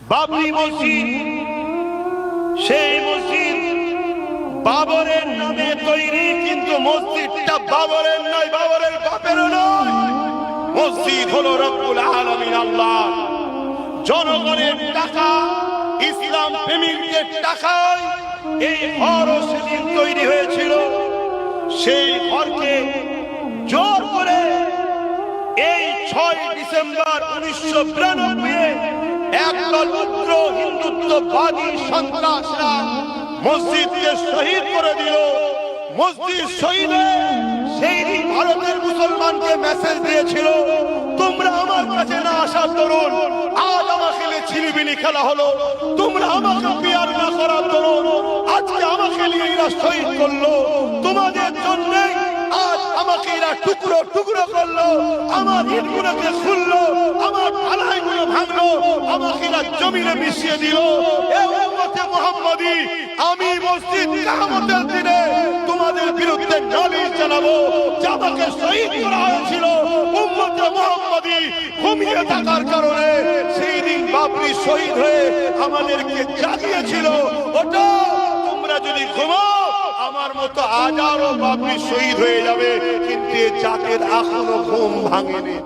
বাবরি মসজিদ। সেই মসজিদ বাবরের নামে তৈরি, কিন্তু মসজিদটা বাবরের নয়, বাবরের বাপেরও নয়। মসজিদ হলো রব্বুল আলামিন আল্লাহ। জনগণের টাকা, ইসলাম প্রেমিকদের টাকায় এই ঘরও সেদিন তৈরি হয়েছিল। সেই ঘরকে জোর করে এই ছয় ডিসেম্বর উনিশশো বিরানব্বই উগ্র হিন্দুত্ববাদী সন্ত্রাসরা মসজিদকে শহীদ করে দিল। মসজিদ শহীদে সেই দিন ভারতের মুসলমানকে মেসেজ দিয়েছিল, তোমরা আমার কাছে না আসার দরুন, আজ আমাকে নিয়ে ছিলিবিলি খেলা হলো। তোমরা আমাকে বিয়ার না করার দরুন, আজকে আমাকে নিয়ে এরা শহীদ করল। তোমাদের জন্যই আজ আমাকে এরা টুকরো টুকরো করল, আমার ইটগুলোকে খুললো ভাঙলো আমাকে জমিনে মিশিয়ে দিল। এ আমি মসজিদ কিয়ামতের দিনে তোমাদের বিরুদ্ধে নালিশ জানাব। যে শহীদ করা হয়েছিল উম্মতে মুহাম্মাদি ঘুমিয়ে থাকার কারণে। সেই দিন বাবরি শহীদ হয়ে আমাদেরকে জাগিয়েছিল। ওটা তোমরা যদি ঘুমাও, আমার মতো হাজারো বাবরি শহীদ হয়ে যাবে। কিন্তু জাতের এখনও ঘুম ভাঙেনি।